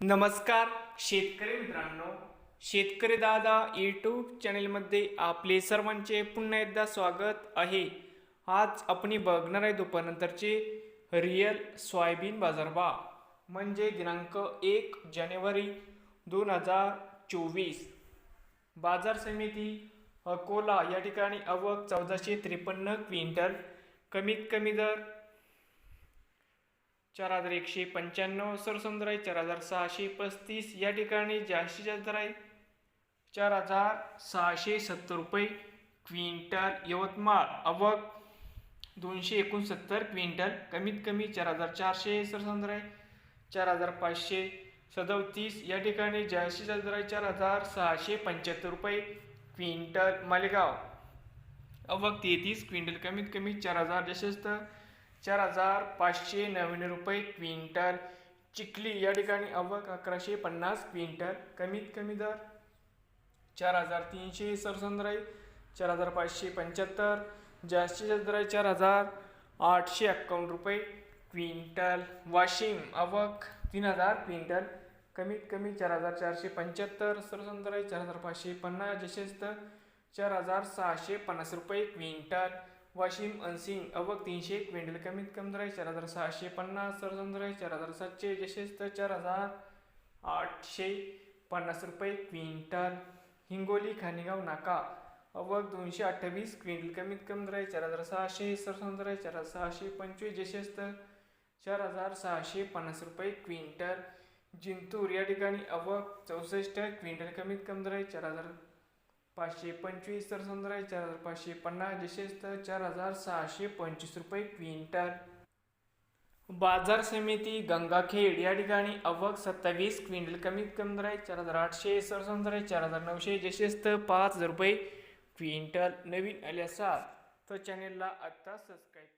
नमस्कार शेतकरी मित्रांनो. शेतकरी दादा यूट्यूब चॅनेलमध्ये आपले सर्वांचे पुन्हा एकदा स्वागत आहे. आज आपण बघणार आहे दुपारनंतरचे रिअल सोयाबीन बाजारभाव. म्हणजे दिनांक एक जानेवारी दोन हजार चोवीस. बाजार समिती अकोला या ठिकाणी अवक चौदाशे त्रेपन्न क्विंटल. कमीत कमी दर चार हजार एकशे पंच्याण्णव सरसंद्र आहे चार हजार सहाशे पस्तीस या ठिकाणी जास्तीत जास्त दर आहे चार हजार सहाशे सत्तर रुपये क्विंटल यवतमाळ. अवक दोनशे एकोणसत्तर क्विंटल कमीत कमी चार हजार चारशे सरसंद्र आहे चार हजार पाचशे सदतीस या ठिकाणी जास्तीत जास्त दर आहे चार हजार सहाशे पंच्याहत्तर रुपये क्विंटल मालेगाव. अवक तेहतीस क्विंटल कमीत कमी चार हजार जसेच चार हजार पाचशे नव्याण्णव रुपये क्विंटल. चिखली या ठिकाणी अवक अकराशे पन्नास क्विंटल. कमीत कमी दर चार हजार तीनशे सरसंद्र चार हजार पाचशे पंच्याहत्तर. जास्तीत जास्त दर आहे चार हजार आठशे एक्कावन्न रुपये क्विंटल. वाशिम अवक तीन हजार क्विंटल. कमीत कमी चार हजार चारशे पंच्याहत्तर सरसंद्र चार हजार पाचशे पन्नास. जसेच तर चार हजार सहाशे पन्नास रुपये क्विंटल. वाशिम अनसिंग अवक तीनशे क्विंटल कमीत कमी दर चार हजार सहाशे पन्नास सरसंद्र आहे चार हजार सातशे जसेच तर चार हजार आठशे पन्नास रुपये क्विंटल. हिंगोली खानेगाव नाका. अवक दोनशे अठ्ठावीस क्विंटल कमीत कमी दर चार हजार सहाशे सरसंद्र चार हजार सहाशे पंचवीस जसेच तर चार हजार सहाशे पन्नास रुपये क्विंटल. जिंतूर या ठिकाणी अवक चौसष्ट क्विंटल कमीत कमी दर आहे चार हजार पाचशे पंचवीस तर संद्राय चार हजार पाचशे पन्नास डिशेस तर चार हजार सहाशे पंचवीस रुपये क्विंटल. बाजार समिती गंगाखेड या ठिकाणी अवक सत्तावीस क्विंटल कमीत कमी दर आहे चार हजार आठशे सरसंद्र आहे चार हजार नऊशे जसेच तर पाच हजार रुपये क्विंटल. नवीन आले असाल तर चॅनेलला आत्ता सबस्क्राईब